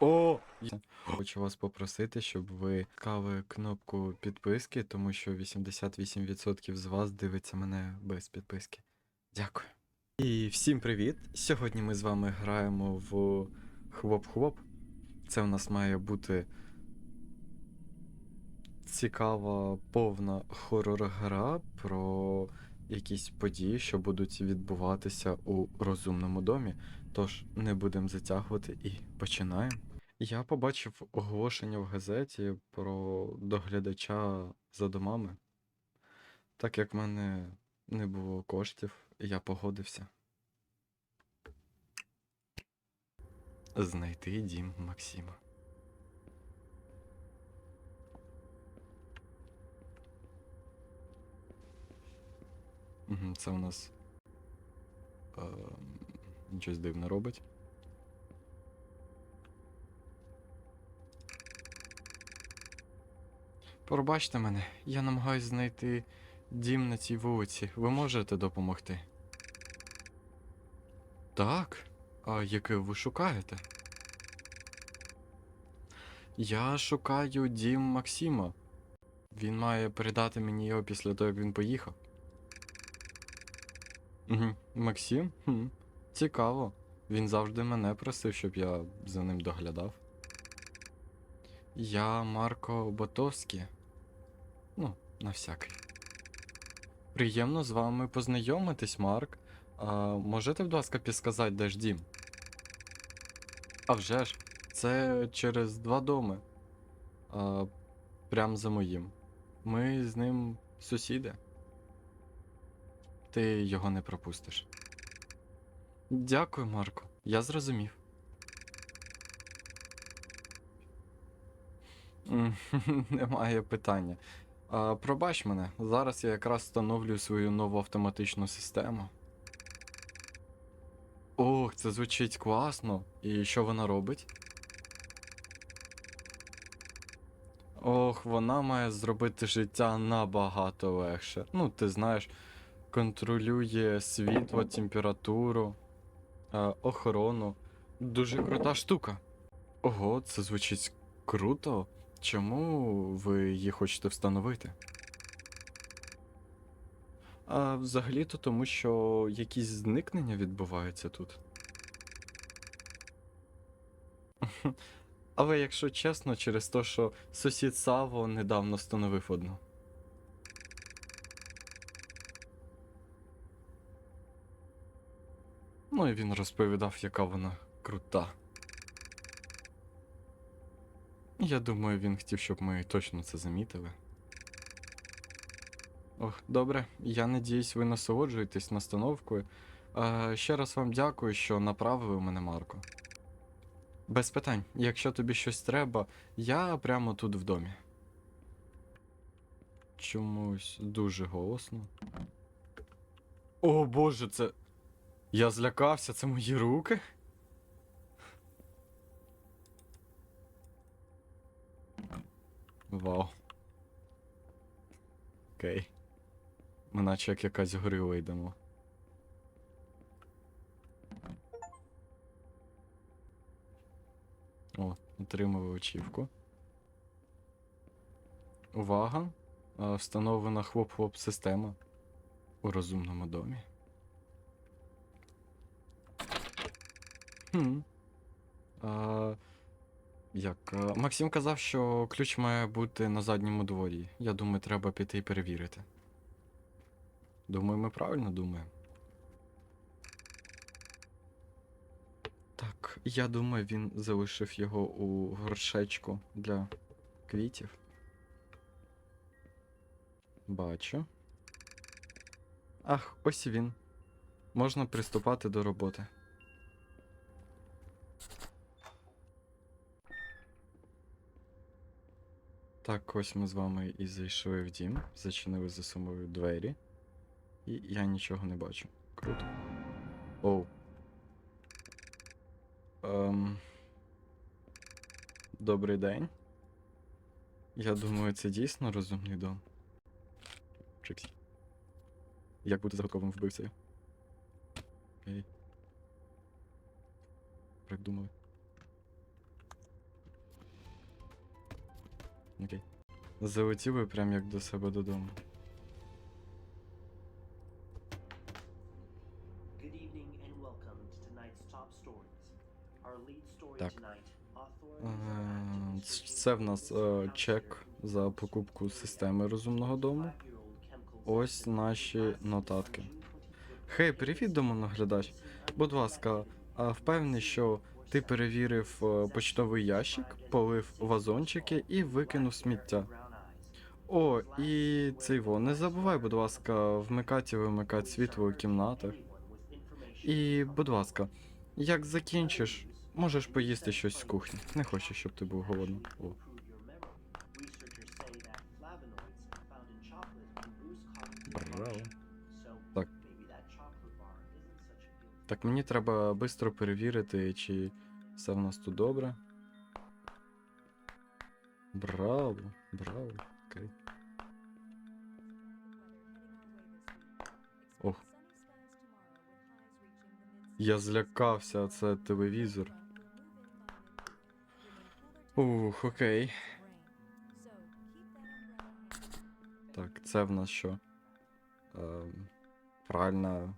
О! Хочу вас попросити, щоб ви клали кнопку підписки, тому що 88% з вас дивиться мене без підписки. Дякую. І всім привіт! Сьогодні ми з вами граємо в Хлоп-Хлоп. Це у нас має бути цікава, повна хорор-гра про якісь події, що будуть відбуватися у розумному домі. Тож не будемо затягувати і починаємо. Я побачив оголошення в газеті про доглядача за домами. Так як в мене не було коштів, я погодився. Знайти дім Максима. Це у нас е, щось дивне робить. Пробачте мене, я намагаюсь знайти дім на цій вулиці. Ви можете допомогти? Так. А яке ви шукаєте? Я шукаю дім Максима. Він має передати мені його після того, як він поїхав. Максим? Цікаво. Він завжди мене просив, щоб я за ним доглядав. Я Марко Ботовський. Ну, на всякий. Приємно з вами познайомитись, Марк. А, можете, будь ласка, підсказати, де ж дім? А вже ж, це через два доми. А, прям за моїм. Ми з ним сусіди. Ти його не пропустиш. Дякую, Марко. Я зрозумів. Немає питання. А, пробач мене, зараз я якраз встановлюю свою нову автоматичну систему. Ох, це звучить класно. І що вона робить? Ох, вона має зробити життя набагато легше. Ну, ти знаєш, контролює світло, температуру, е, охорону. Дуже крута штука. Ого, це звучить круто. Чому ви її хочете встановити? А взагалі-то тому, що якісь зникнення відбуваються тут. Але якщо чесно, через те, що сусід Саво недавно встановив одну. Ну і він розповідав, яка вона крута. Я думаю, він хотів, щоб ми точно це замітили. Ох, добре, я надіюсь, ви насолоджуєтесь настановкою. Е, ще раз вам дякую, що направили мене, Марко. Без питань, якщо тобі щось треба, я прямо тут в домі. Чомусь дуже голосно. О боже, це. Я злякався, це мої руки. Вау. Окей. Ми наче як якась горила йдемо. О, отримали очівку. Увага! Встановлена хлоп-хлоп система у розумному домі. Хм. А, як? Максим казав, що ключ має бути на задньому дворі. Я думаю, треба піти і перевірити. Думаю, ми правильно думаємо. Так, я думаю, він залишив його у горшечку для квітів. Бачу. Ах, ось він. Можна приступати до роботи. Так, ось ми з вами і зайшли в дім, зачинили за собою двері. І я нічого не бачу. Круто. Оу. Ем... Добрий день. Я думаю, це дійсно розумний дом. Чиксі. Як бути загадковим вбивцею? Окей. Придумали. Окей. Залетів би прям як до себе додому. Good evening and welcome to tonight's top stories. Our lead story Так. tonight. Е, Це в нас е, чек за покупку системи розумного дому. Ось наші нотатки. Хей, привіт, домонаглядач. Будь ласка, а впевнений, що ти перевірив е, почтовий ящик, полив вазончики і викинув сміття. О, і цей во, не забувай, будь ласка, вмикати і вимикати світло у кімнатах. І, будь ласка, як закінчиш, можеш поїсти щось з кухні. Не хочу, щоб ти був голодний. О. Браво. Так, мені треба швидко перевірити, чи все в нас тут добре. Браво, браво, окей. Ох. Я злякався, це телевізор. Ух, окей. Так, це в нас що? Ем, пральна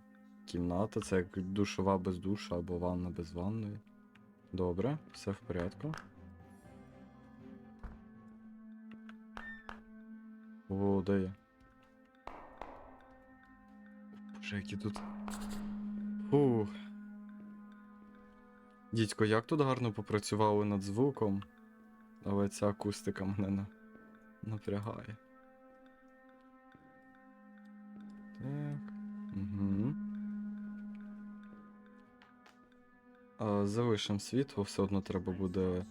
кімната, це як душова без душа або ванна без ванної. Добре, все в порядку. О, де я? Боже, які тут. Фух. Дідько, як тут гарно попрацювали над звуком, але ця акустика мене на... напрягає. Залишимо світло, все одно треба буде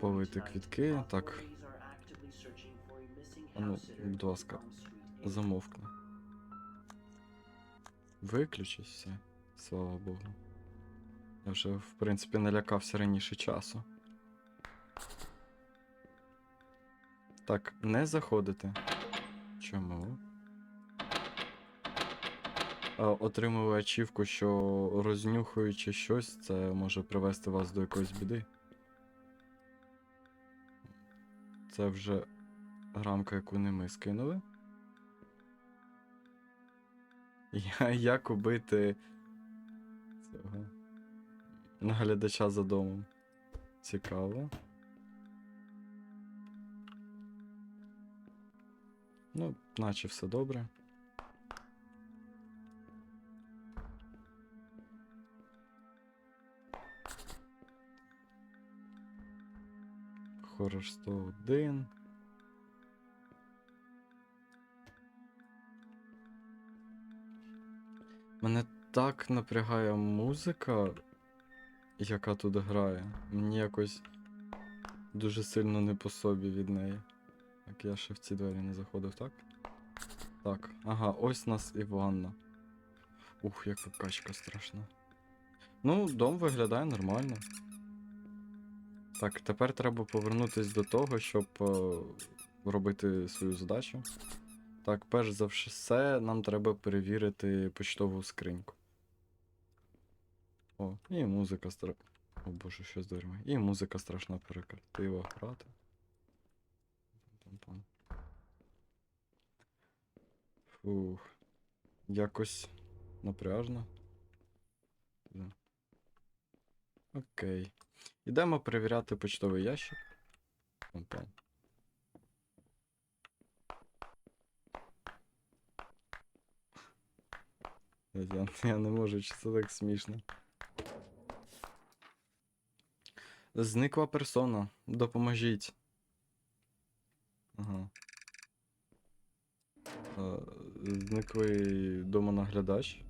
полити квітки. Так. Ну, будь ласка, замовкни. Виключись все. Слава Богу. Я вже, в принципі, налякався раніше часу. Так, не заходити. Чому? А, Отримали ачівку, що рознюхуючи щось, це може привести вас до якоїсь біди. Це вже рамка, яку не ми скинули. Як убити цього наглядача за домом? Цікаво. Ну, наче все добре. Хоррор 101. Мене так напрягає музика, яка тут грає. Мені якось дуже сильно не по собі від неї. Так, я ще в ці двері не заходив, так? Так, ага, ось нас і ванна. Ух, яка качка страшна. Ну, дом виглядає нормально. Так, тепер треба повернутися до того, щоб е, робити свою задачу. Так, перш за все, нам треба перевірити почтову скриньку. О, і музика стра. О боже, що з. І музика страшна перекритива грати. Фух. Якось напряжно. Окей. Ідемо перевіряти почтовий ящик. Я, я не можу, чи це так смішно. Зникла персона. Допоможіть. Ага. Е, Зниклий домонаглядач.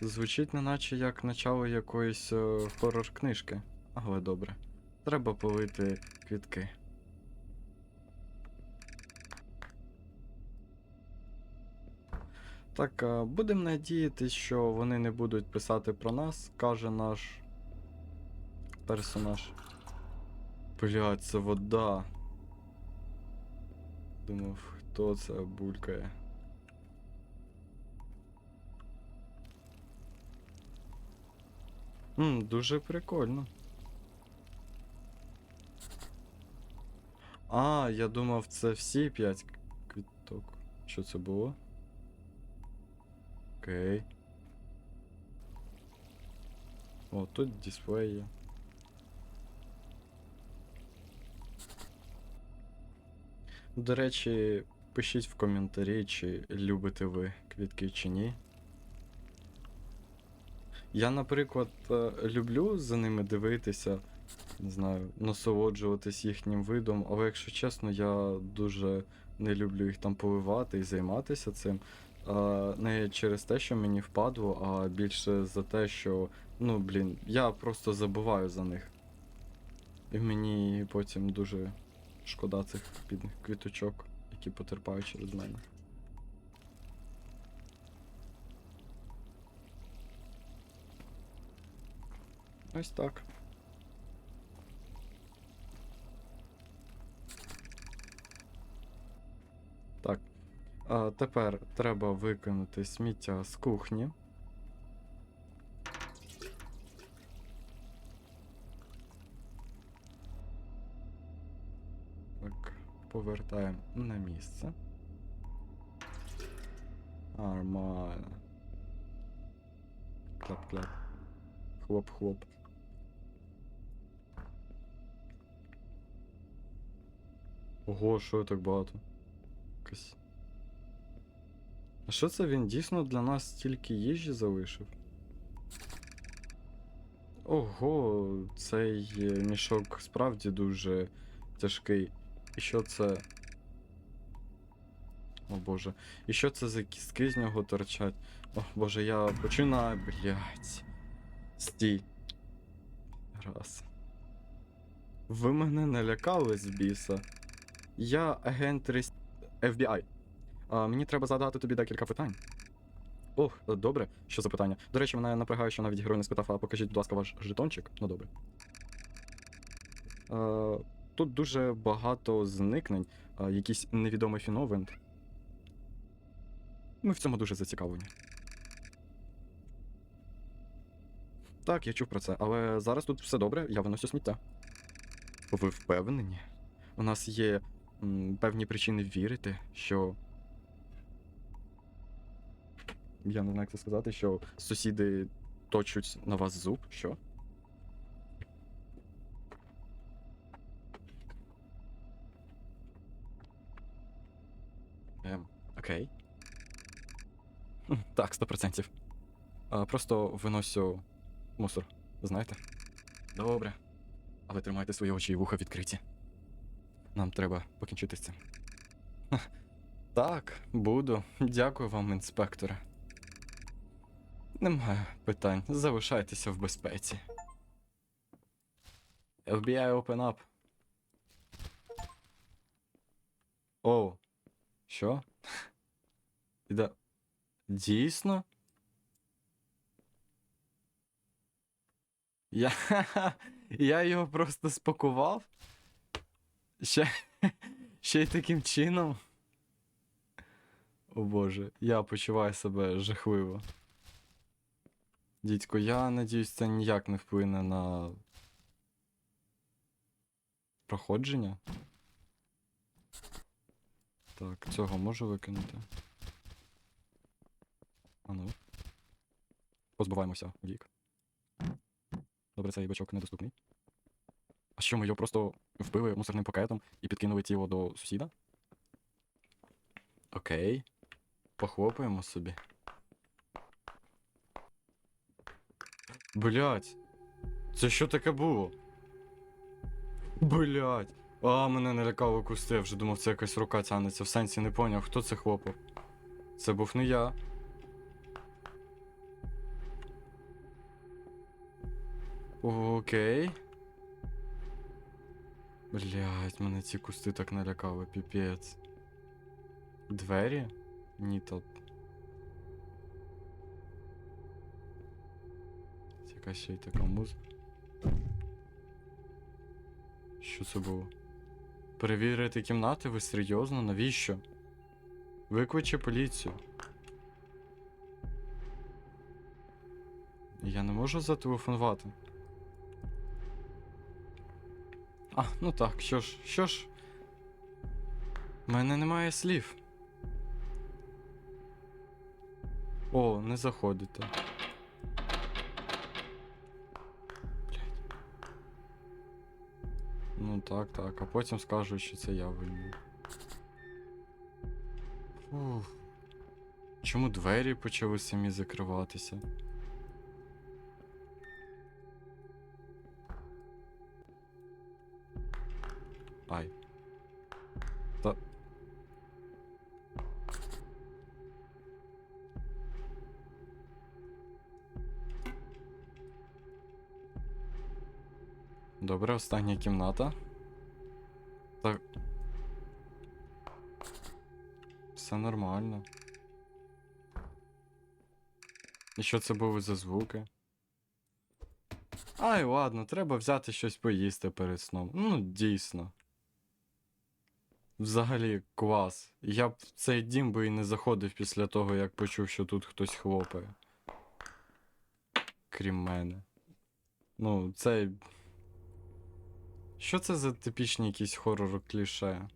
Звучить неначе як начало якоїсь е, хоррор-книжки. Але добре. Треба полити квітки. Так, будемо надіятися, що вони не будуть писати про нас, каже наш персонаж. Блядь, це вода. Думав, хто це булькає. Мм, дуже прикольно. А, я думав, це всі 5 квіток. Що це було? Окей. О, тут дисплей є. До речі, пишіть в коментарі, чи любите ви квітки чи ні. Я, наприклад, е, люблю за ними дивитися, не знаю, насолоджуватись їхнім видом, але якщо чесно, я дуже не люблю їх там поливати і займатися цим. Не через те, що мені впадло, а більше за те, що, ну, блін, я просто забуваю за них. І мені потім дуже шкода цих квіточок, які потерпають через мене. Ось так. Так. А, тепер треба викинути сміття з кухні. Так, повертаємо на місце. Нормально. Кляп-кляп. Хлоп-хлоп. Ого, що так багато? Якось. А що це він дійсно для нас стільки їжі залишив? Ого, цей е, мішок справді дуже тяжкий. І що це. О боже. І що це за кістки з нього торчать? О боже, я починаю, блядь. Стій. Раз. Ви мене налякали з біса. Я агент рес... FBI. А, мені треба задати тобі декілька питань. Ох, добре, що за питання. До речі, мене напрягає, що навіть герой не спитав, а покажіть, будь ласка, ваш жетончик. Ну добре. Е, тут дуже багато зникнень, е, якийсь невідомий фіновент. Ми в цьому дуже зацікавлені. Так, я чув про це, але зараз тут все добре, я виносю сміття. Ви впевнені? У нас є певні причини вірити, що. Я не знаю, як це сказати, що сусіди точуть на вас зуб. Що? Ем, окей. Так, сто процентів. А, Просто виносю мусор, знаєте? Добре. Але тримайте свої очі і вуха відкриті. Нам треба покінчити з цим. Так, буду. Дякую вам, інспекторе. Немає питань. Залишайтеся в безпеці. FBI open up. Оу. Що? Іде. Дійсно? Я. Я його просто спакував? Ще. Ще й таким чином. О боже, я почуваю себе жахливо. Дідько, я надіюсь, це ніяк не вплине на проходження. Так, цього можу викинути. А ну. Позбуваємося вік. Добре, цей бачок недоступний. А що, ми його просто вбили мусорним пакетом і підкинули тіло до сусіда? Окей. Похлопаємо собі. Блять. Це що таке було? Блять. А, мене налякало кусти, я вже думав, це якась рука тягнеться. В сенсі не поняв, хто це хлопав. Це був не я. Окей. Блять, мене ці кусти так налякали, піпець. Двері? Ні, то. Якась ще й така музика. Що це було? Перевірити кімнати? Ви серйозно? Навіщо? Викличе поліцію. Я не можу зателефонувати. А, ну так, що ж, що ж, У мене немає слів. О, не заходите. Блядь. Ну так, так, а потім скажуть, що це я винен. Чому двері почали самі закриватися? Ай. Та. Добре, остання кімната. Так. Все нормально. І що це були за звуки? Ай, ладно, треба взяти щось поїсти перед сном. Ну, дійсно. Взагалі, клас. Я б в цей дім би і не заходив після того, як почув, що тут хтось хлопає. Крім мене. Ну, це. Що це за типічні якісь хорор кліше?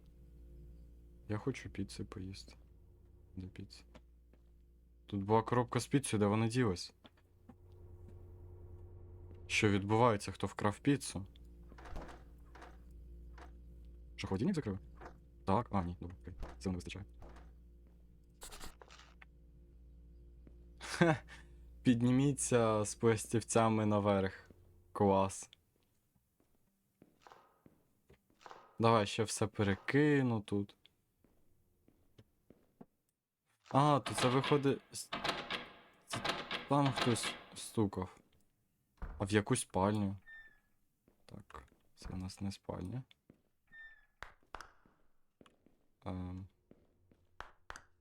Я хочу піци поїсти. Де піца? Тут була коробка з піцею, де вона ділась? Що відбувається, хто вкрав піцу? Що, холодильник закрили? Так, а, ні, добре, окей. Цього не вистачає. Хе, Підніміться з пластівцями наверх. Клас. Давай ще все перекину тут. А, то це виходить. Там хтось стукав. А в яку спальню? Так, це у нас не спальня.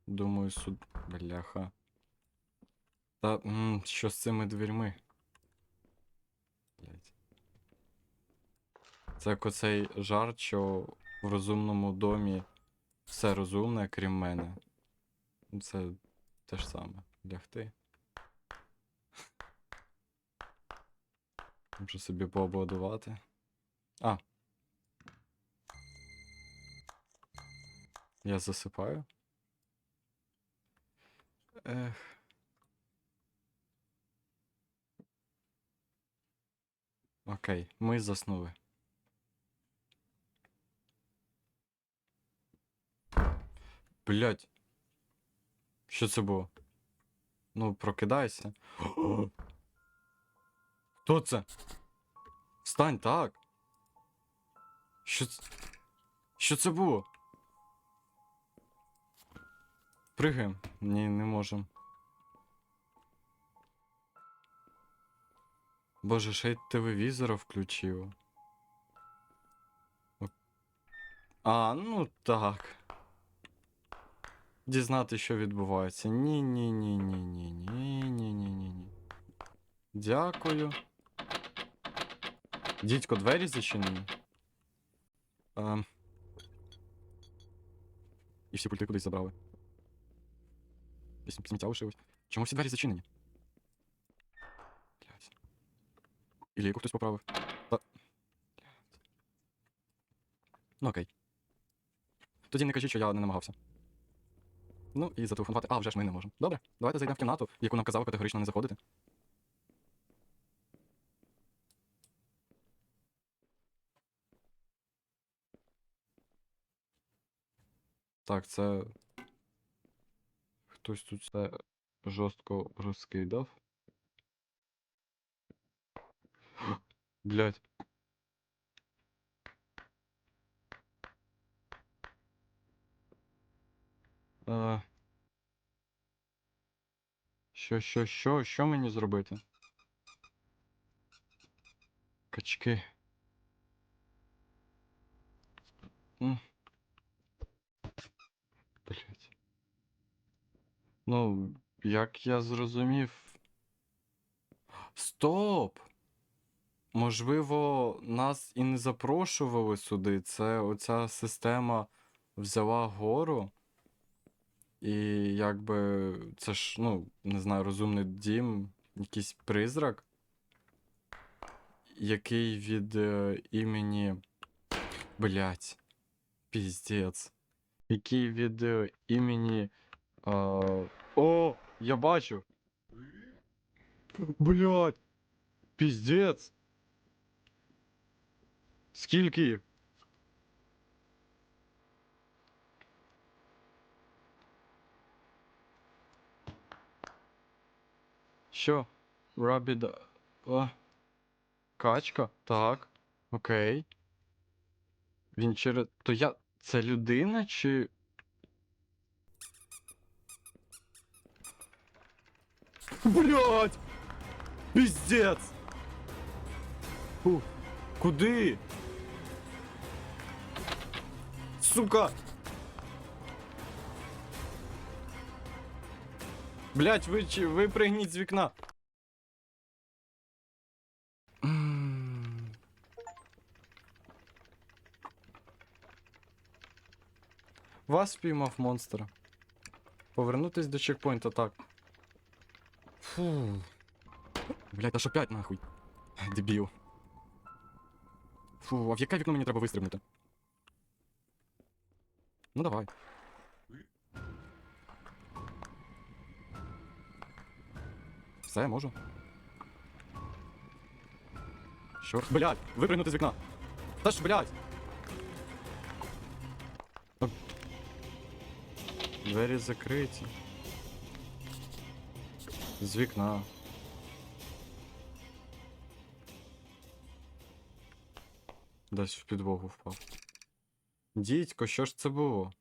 Думаю, суд. Бляха. Та м, що з цими дверьми? Блять. Це як оцей жарт, що в розумному домі все розумне, крім мене. Це те ж саме. Лягти. Можу собі поаплодувати. А. Я засипаю. Ех. Окей, ми заснули. Блять. Що це було? Ну, прокидайся. Хто це? Встань так. Що це? Що це було? Пригаємо? Ні, не можемо. Боже, ще й телевізора включив. А, ну так. Дізнати, що відбувається. Ні, ні, ні, ні, ні, ні, ні, ні, ні, ні. Дякую. Дідько, двері зачинені. Ем. І всі пульти кудись забрали. Сміття лишилось. Чому всі двері зачинені? Блядь. І ліку хтось поправив. Та... Ну окей. Тоді не кажіть, що я не намагався. Ну і зателефонувати. А, вже ж ми не можемо. Добре, давайте зайдемо в кімнату, в яку нам казали категорично не заходити. Так, це. Хтось тут це жорстко розкидав. Блять. А... Що, що, що, що мені зробити? Качки. М. Блять. Ну, як я зрозумів. Стоп! Можливо, нас і не запрошували сюди. Це оця система взяла гору. І якби це ж, ну, не знаю, розумний дім, якийсь призрак, який від е, імені. Блять. Піздець. Який від е, імені. А... О, я бачу. Блять. Піздець. Скільки? Що? Рабіда. А. Качка? Так. Окей. Він через. То я. Це людина чи. Блять! Пиздец! Фу. Куди? Сука! Блять, ви, чи- ви пригніть з вікна. М. Вас спіймав монстр. Повернутись до чекпоінта, так. Фу. Блять, аж опять нахуй. Дебіл. Фу, а в яке вікно мені треба вистрибнути? Ну давай. Все, можу. Що? Блять, випригнути з вікна. Та ж, блять. Двері закриті. З вікна. Десь в підлогу впав. Дідько, що ж це було?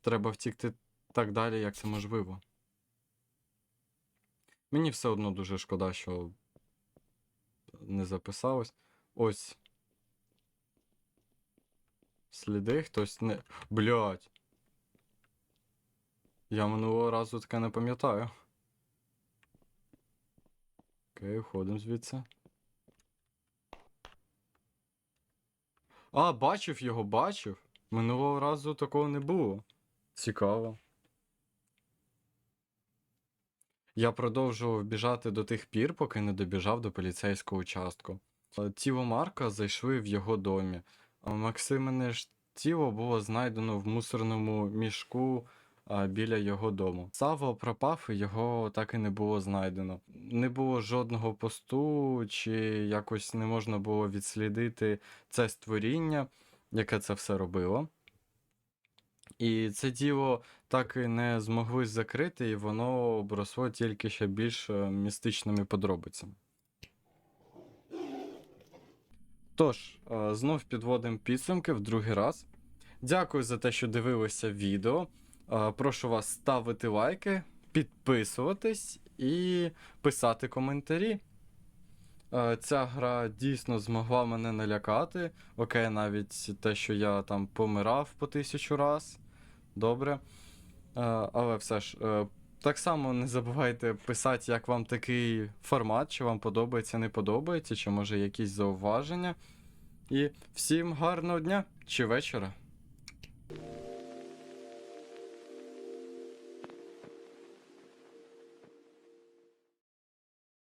Треба втікти так далі, як це можливо. Мені все одно дуже шкода, що не записалось. Ось. Сліди хтось не. Блять. Я минулого разу таке не пам'ятаю. Окей, уходимо звідси. А, бачив його, бачив. Минулого разу такого не було. Цікаво. Я продовжував біжати до тих пір, поки не добіжав до поліцейського участку. Тіло Марка зайшли в його домі. А Максимине ж тіло було знайдено в мусорному мішку біля його дому. Саво пропав, і його так і не було знайдено. Не було жодного посту, чи якось не можна було відслідити це створіння, яке це все робило. І це діло так і не змогли закрити, і воно обросло тільки ще більш е, містичними подробицями. Тож, е, знов підводимо підсумки в другий раз. Дякую за те, що дивилися відео. Е, Прошу вас ставити лайки, підписуватись і писати коментарі. Е, Ця гра дійсно змогла мене налякати. Окей, навіть те, що я там помирав по тисячу раз. Добре. Е, Але все ж, так само не забувайте писати, як вам такий формат, чи вам подобається, не подобається, чи може якісь зауваження. І всім гарного дня чи вечора.